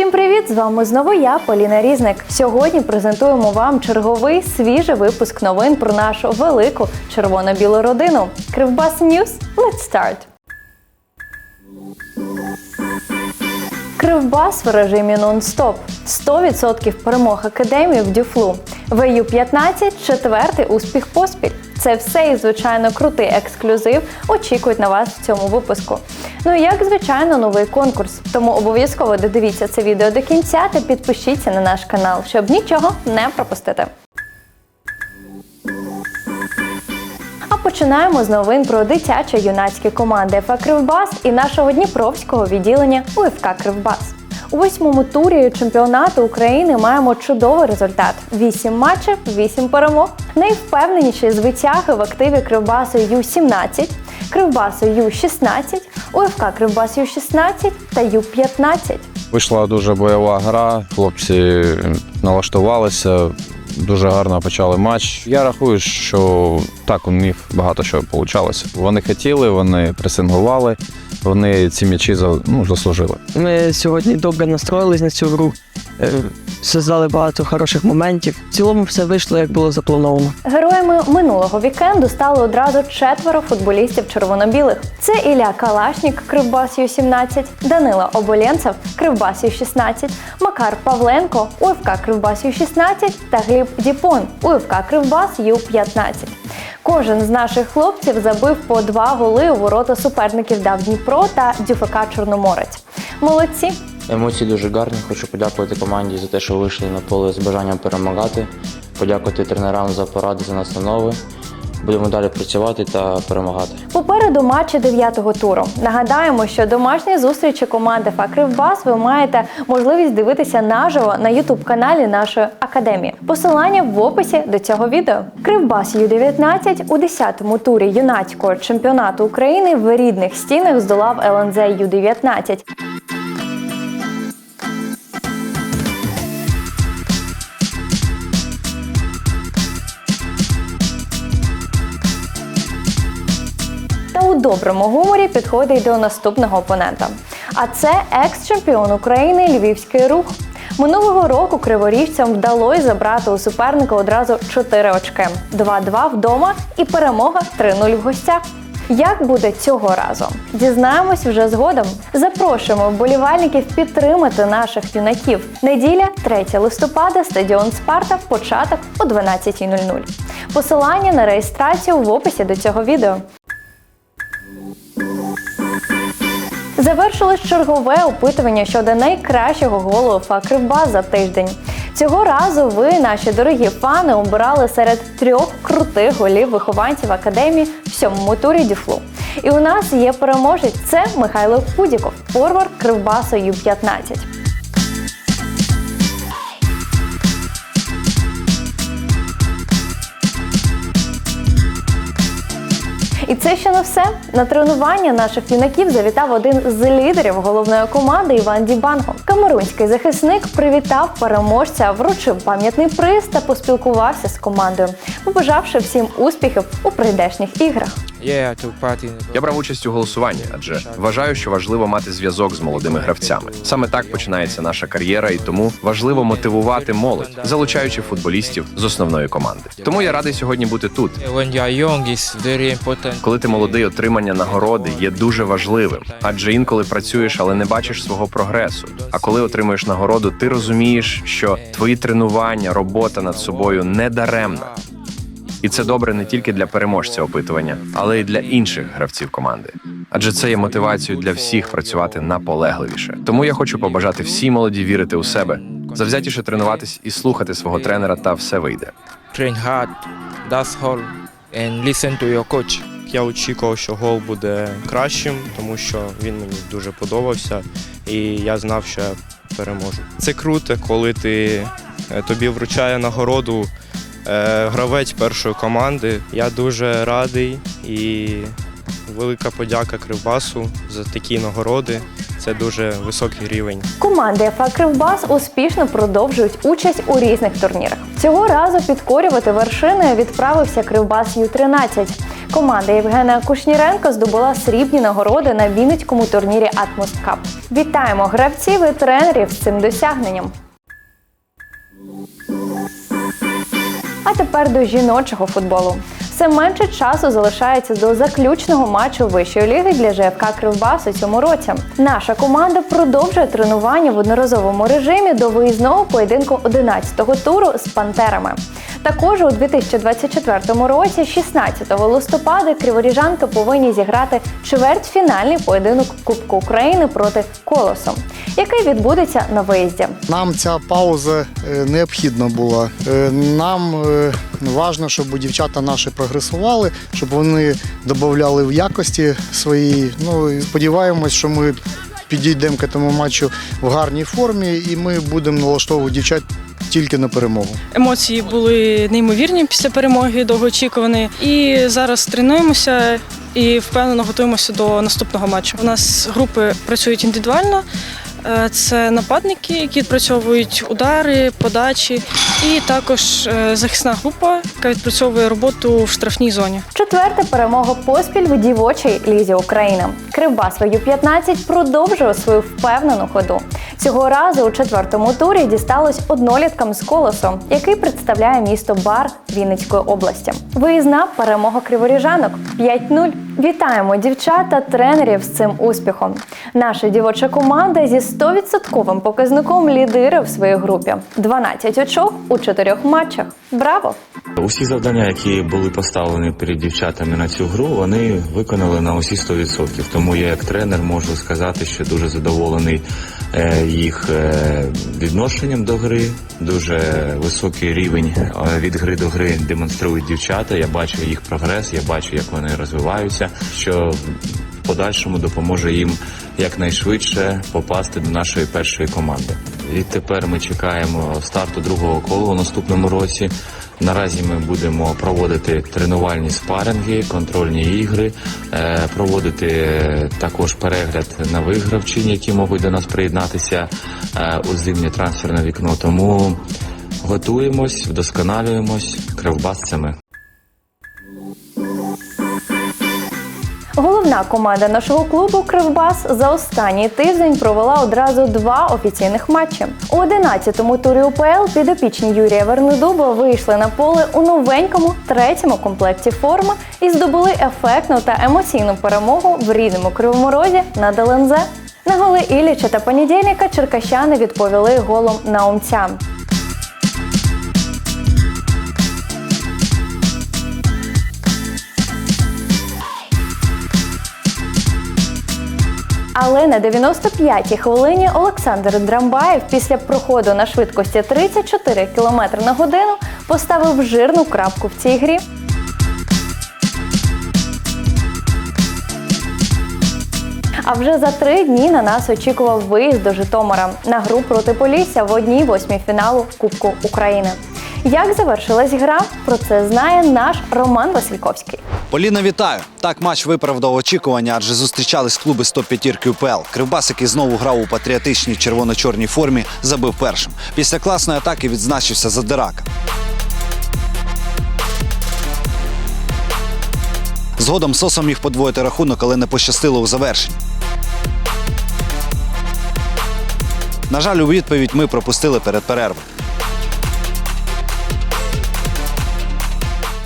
Всім привіт! З вами знову я, Поліна Різник. Сьогодні презентуємо вам черговий свіжий випуск новин про нашу велику червоно-білу родину. Кривбас Ньюс. Let's start! Кривбас в режимі нон-стоп. 100% перемог академії в Дюфлу. ВЮ 15 четвертий успіх поспіль. Це все і звичайно крутий ексклюзив. Очікують на вас в цьому випуску. Ну і як звичайно, новий конкурс. Тому обов'язково додивіться це відео до кінця та підпишіться на наш канал, щоб нічого не пропустити. А починаємо з новин про дитячо-юнацькі команди ФА Кривбас і нашого дніпровського відділення УФК Кривбас. У восьмому турі чемпіонату України маємо чудовий результат: 8 матчів, 8 перемог. Найвпевненіші звитяги в активі Кривбасу Ю-17, Кривбасу Ю-16, УФК Кривбас Ю-16 та Ю-15. Вийшла дуже бойова гра, хлопці налаштувалися, дуже гарно почали матч. Я рахую, що так у них багато що вийшло. Вони хотіли, вони пресингували, вони ці м'ячі за- ну, заслужили. Ми сьогодні добре настроїлись на цю гру, е, создали багато хороших моментів. В цілому все вийшло, як було заплановано. Героями минулого вікенду стали одразу четверо футболістів червоно-білих. Це Ілля Калашнік, Кривбас Ю-17, Данила Оболенцев, Кривбас Ю-16, Макар Павленко, УФК Кривбас Ю-16 та Гліб Діпон, УФК Кривбас Ю-15. Кожен з наших хлопців забив по два голи у ворота суперників Дав Дніпро та ДЮФК Чорноморець. Молодці! Емоції дуже гарні. Хочу подякувати команді за те, що вийшли на поле з бажанням перемагати. Подякувати тренерам за поради, за настанови. Будемо далі працювати та перемагати. Попереду матчі дев'ятого туру. Нагадаємо, що домашні зустрічі команди ФА Кривбас ви маєте можливість дивитися наживо на ютуб каналі нашої академії. Посилання в описі до цього відео. Кривбас Ю-19 у 10-му турі юнацького чемпіонату України в рідних стінах здолав ЛНЗ Ю-19. У доброму гуморі підходить до наступного опонента. А це екс-чемпіон України Львівський рух. Минулого року криворіжцям вдалося забрати у суперника одразу 4 очки: 2-2 вдома і перемога 3-0 в гостях. Як буде цього разу? Дізнаємось вже згодом. Запрошуємо вболівальників підтримати наших юнаків. Неділя, 3 листопада, стадіон Спарта, початок о 12.00. Посилання на реєстрацію в описі до цього відео. Завершилось чергове опитування щодо найкращого голу ФА Кривбас за тиждень. Цього разу ви, наші дорогі фани, обирали серед трьох крутих голів вихованців академії в сьомому турі Діфлу. І у нас є переможець. Це Михайло Пудіков, форвард Кривбаса Ю-15. І це ще не все. На тренування наших юнаків завітав один з лідерів головної команди Іван Дібанго. Камерунський захисник привітав переможця, вручив пам'ятний приз та поспілкувався з командою, побажавши всім успіхів у прийдешніх іграх. Я брав участь у голосуванні, адже вважаю, що важливо мати зв'язок з молодими гравцями. Саме так починається наша кар'єра, і тому важливо мотивувати молодь, залучаючи футболістів з основної команди. Тому я радий сьогодні бути тут. important. Коли ти молодий, отримання нагороди є дуже важливим, адже інколи працюєш, але не бачиш свого прогресу. А коли отримуєш нагороду, ти розумієш, що твої тренування, робота над собою не даремна. І це добре не тільки для переможця опитування, але й для інших гравців команди. Адже це є мотивацією для всіх працювати наполегливіше. Тому я хочу побажати всій молоді вірити у себе, завзятіше тренуватись і слухати свого тренера, та все вийде. Train hard, that's all, and listen to your coach. Я очікував, що гол буде кращим, тому що він мені дуже подобався, і я знав, що я переможу. Це круто, коли ти е, тобі вручає нагороду гравець першої команди. Я дуже радий і велика подяка Кривбасу за такі нагороди. Це дуже високий рівень. Команди ФА Кривбас успішно продовжують участь у різних турнірах. Цього разу підкорювати вершини відправився Кривбас Ю-13. Команда Євгена Кушніренко здобула срібні нагороди на Вінницькому турнірі Атмост Кап. Вітаємо гравців і тренерів з цим досягненням. А тепер до жіночого футболу. Все менше часу залишається до заключного матчу вищої ліги для ЖФК Кривбас у цьому році. Наша команда продовжує тренування в одноразовому режимі до виїзного поєдинку 11-го туру з пантерами. Також у 2024 році, 16 листопада, криворіжанки повинні зіграти чвертьфінальний поєдинок Кубку України проти Колосу, який відбудеться на виїзді. Нам ця пауза е, необхідна була. Е, Нам важливо, щоб дівчата наші прогресували, щоб вони додавали в якості свої. Ну і сподіваємось, що ми підійдемо к цьому матчу в гарній формі, і ми будемо налаштовувати дівчат тільки на перемогу. Емоції були неймовірні після перемоги, довгоочікувані. І зараз тренуємося і впевнено готуємося до наступного матчу. У нас групи працюють індивідуально. Е, Це нападники, які відпрацьовують удари, подачі, і також е, захисна група, яка відпрацьовує роботу в штрафній зоні. Четверта перемога поспіль в дівочій лізі України. Кривбас Ю-15 продовжує свою впевнену ходу. Цього разу у четвертому турі дісталось одноліткам з колосом, який представляє місто Бар Вінницької області. Виїзна перемога криворіжанок 5-0. Вітаємо дівчат та тренерів з цим успіхом. Наша дівоча команда зі 100% показником лідирує в своїй групі. 12 очок у чотирьох матчах. Браво! Усі завдання, які були поставлені перед дівчатами на цю гру, вони виконали на усі 100%. Тому я як тренер можу сказати, що дуже задоволений е, їх е, відношенням до гри. Дуже високий рівень е, від гри до гри демонструють дівчата. Я бачу їх прогрес, я бачу, як вони розвиваються, що в подальшому допоможе їм якнайшвидше попасти до нашої першої команди. Відтепер ми чекаємо старту другого кола у наступному році. Наразі ми будемо проводити тренувальні спаринги, контрольні ігри, е, проводити також перегляд нових гравчин, які можуть до нас приєднатися е, у зимнє трансферне вікно. Тому готуємось, вдосконалюємось. Кривбас Головна команда нашого клубу Кривбас за останній тиждень провела одразу два офіційних матчі. У 11-му турі УПЛ підопічні Юрія Вернедуба вийшли на поле у новенькому третьому комплекті форми і здобули ефектну та емоційну перемогу в рідному кривому розі над ЛНЗ. На голи Ілліча та понедільника черкащани відповіли голом наумця. Але на 95-й хвилині Олександр Драмбаєв після проходу на швидкості 34 км на годину поставив жирну крапку в цій грі. А вже за три дні на нас очікував виїзд до Житомира на гру проти Полісся в одній восьмій фіналу Кубку України. Як завершилась гра, про це знає наш Роман Васильковський. Поліна, вітаю! Так, матч виправдав очікування, адже зустрічались клуби з топ-п'ятірки УПЛ. Кривбас, який знову грав у патріотичній червоно-чорній формі, забив першим. Після класної атаки відзначився Задирака. Згодом Сосо міг подвоїти рахунок, але не пощастило у завершенні. На жаль, у відповідь ми пропустили перед перервою.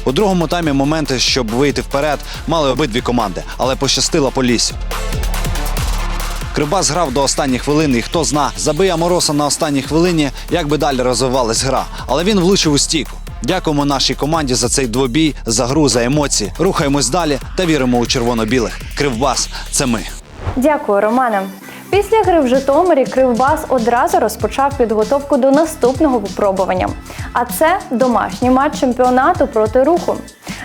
У другому таймі моменти, щоб вийти вперед, мали обидві команди, але пощастило Поліссю. Кривбас грав до останніх хвилин, і хто зна, забиє Мороса на останній хвилині, як би далі розвивалась гра. Але він влучив у стійку. Дякуємо нашій команді за цей двобій, за гру, за емоції. Рухаємось далі та віримо у червоно-білих. Кривбас це ми. Дякую, Романе. Після гри в Житомирі Кривбас одразу розпочав підготовку до наступного випробування. А це домашній матч чемпіонату проти руху.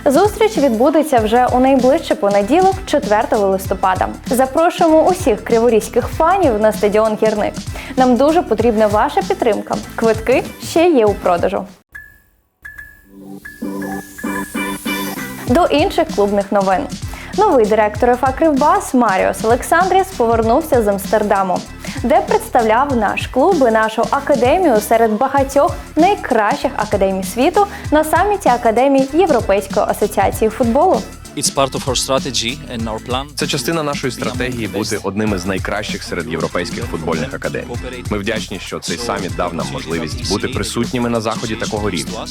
Зустріч відбудеться вже у найближчий понеділок, 4 листопада. Запрошуємо усіх криворізьких фанів на стадіон Гірник. Нам дуже потрібна ваша підтримка. Квитки ще є у продажу. До інших клубних новин. Новий директор ФА Кривбас Маріос Олександріс повернувся з Амстердаму, де представляв наш клуб і нашу академію серед багатьох найкращих академій світу на саміті Академії Європейської асоціації футболу. It's part of our strategy and our plan. Це частина нашої стратегії бути одним із найкращих серед європейських футбольних академій. Ми вдячні, що цей саміт дав нам можливість бути присутніми на заході такого рівня.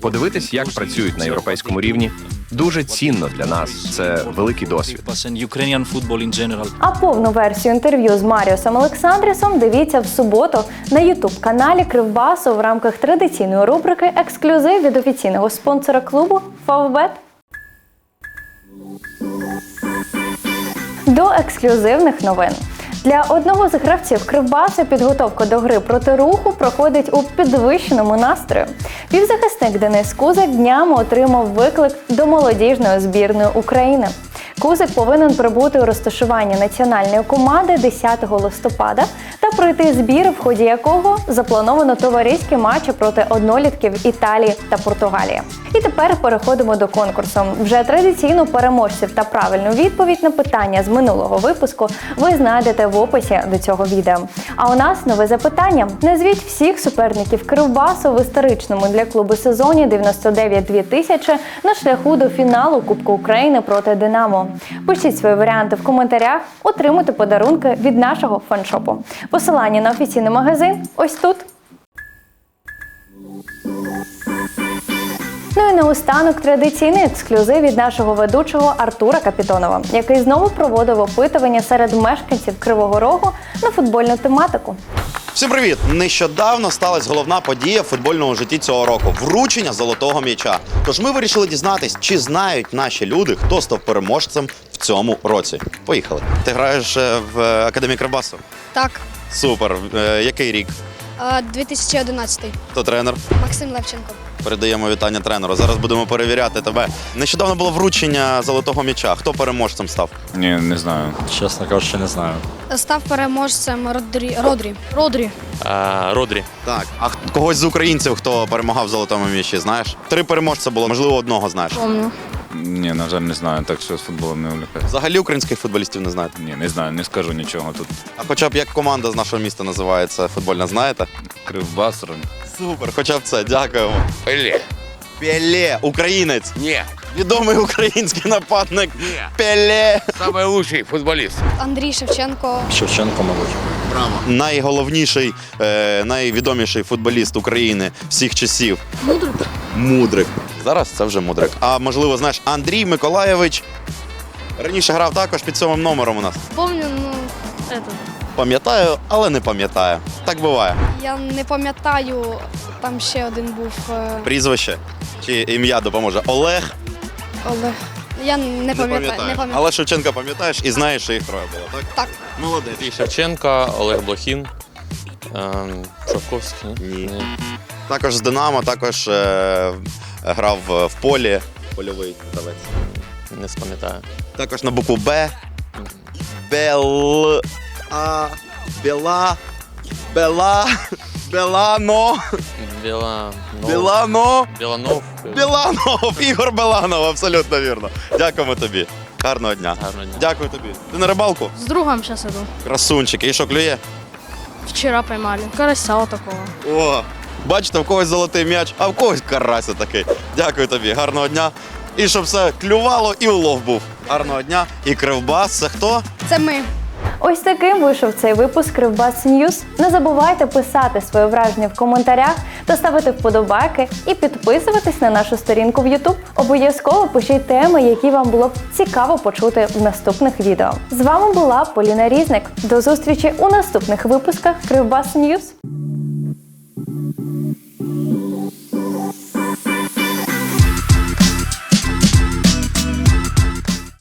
Подивитись, як працюють на європейському рівні, дуже цінно для нас. Це великий досвід. And Ukrainian football in general. А повну версію інтерв'ю з Маріусом Олександрісом дивіться в суботу на ютуб каналі Кривбасу в рамках традиційної рубрики Ексклюзив від офіційного спонсора клубу Фавбет. Ексклюзивних новин. Для одного з гравців Кривбаса підготовка до гри проти руху проходить у підвищеному настрою. Півзахисник Денис Кузик днями отримав виклик до молодіжної збірної України. Кузик повинен прибути у розташування національної команди 10 листопада пройти збір, в ході якого заплановано товариські матчі проти однолітків Італії та Португалії. І тепер переходимо до конкурсу. Вже традиційно переможців та правильну відповідь на питання з минулого випуску ви знайдете в описі до цього відео. А у нас нове запитання: назвіть всіх суперників Кривбасу в історичному для клубу сезоні 99-2000 на шляху до фіналу Кубку України проти Динамо. Пишіть свої варіанти в коментарях, отримуйте подарунки від нашого фаншопу. Посилання на офіційний магазин ось тут. Ну і наостанок традиційний ексклюзив від нашого ведучого Артура Капітонова, який знову проводив опитування серед мешканців Кривого Рогу на футбольну тематику. Всім привіт! Нещодавно сталася головна подія в футбольному житті цього року вручення золотого м'яча. Тож ми вирішили дізнатись, чи знають наші люди, хто став переможцем в цьому році. Поїхали. Ти граєш е, в е, академії Кривбасу? Так, Супер. Е, Який рік? е, 2011. Хто тренер? Максим Левченко. Передаємо вітання тренеру. Зараз будемо перевіряти тебе. Нещодавно було вручення золотого м'яча. Хто переможцем став? Ні, не знаю. Чесно кажучи, не знаю. Став переможцем Родрі. Родрі. Родрі. Родрі. Так. А х- когось з українців, хто перемагав в золотому м'ячі, знаєш? Три переможця було, можливо, одного знаєш. Помню. Ні, на жаль, не знаю. Так що з футболом не увлікаюся. Взагалі українських футболістів не знаєте. Ні, не знаю, не скажу нічого тут. А хоча б як команда з нашого міста називається футбольна, знаєте? Кривбас, Супер, хоча б це, дякуємо. Пеле. Пеле, українець. Ні. Відомий український нападник. Пеле. Самый лучший футболіст. Андрій Шевченко. Шевченко, мабуть. Найголовніший, е, найвідоміший футболіст України всіх часів. Мудрик. Мудрик. Зараз це вже мудрик. А можливо, знаєш, Андрій Миколаєвич. Раніше грав також під сьомим номером у нас. Помню, ну, Пам'ятаю, але не пам'ятаю. Так буває. я не пам'ятаю, там ще один був е, Прізвище чи ім'я допоможе. Олег. Олег. Я не Не пам'ятаю. Не пам'ятаю. пам'ятаю. Але Шевченка пам'ятаєш і знаєш, що їх троє було, так? Так. Молодець. Шевченка, Олег Блохін, ем, Шовковський. Ні. Також з Динамо, також е, грав в полі. Польовий гравець. Не спам'ятаю. Також на букву Б. Бел. А. Бела. Бела. Белано. Біла... Білано. Біланов. Біланов. Ігор Беланов, абсолютно вірно. Дякуємо тобі. Гарного дня. Гарного дня. Дякую тобі. Ти на рибалку? З другом зараз іду. Красунчик. І що клює? Вчора поймали. Карася такого. О, бачите, в когось золотий м'яч, а в когось карася такий. Дякую тобі, гарного дня. І щоб все клювало і улов був. Гарного дня. І кривбас, це хто? Це ми. Ось таким вийшов цей випуск Кривбас Ньюз. Не забувайте писати своє враження в коментарях та ставити вподобайки і підписуватись на нашу сторінку в YouTube. Обов'язково пишіть теми, які вам було б цікаво почути в наступних відео. З вами була Поліна Різник. До зустрічі у наступних випусках Кривбас Ньюз.